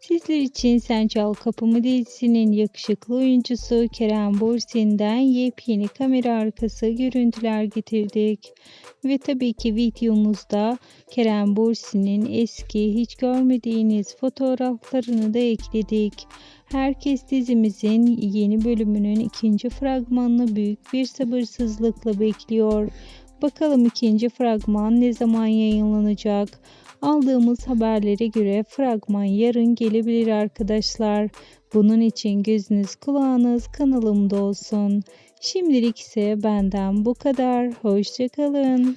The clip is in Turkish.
Sizler için Sen Çal Kapımı dizisinin yakışıklı oyuncusu Kerem Bürsin'den yepyeni kamera arkası görüntüler getirdik. Ve tabii ki videomuzda Kerem Bürsin'in eski hiç görmediğiniz fotoğraflarını da ekledik. Herkes dizimizin yeni bölümünün ikinci fragmanını büyük bir sabırsızlıkla bekliyor. Bakalım ikinci fragman ne zaman yayınlanacak? Aldığımız haberlere göre fragman yarın gelebilir arkadaşlar. Bunun için gözünüz kulağınız kanalımda olsun. Şimdilik ise benden bu kadar. Hoşçakalın.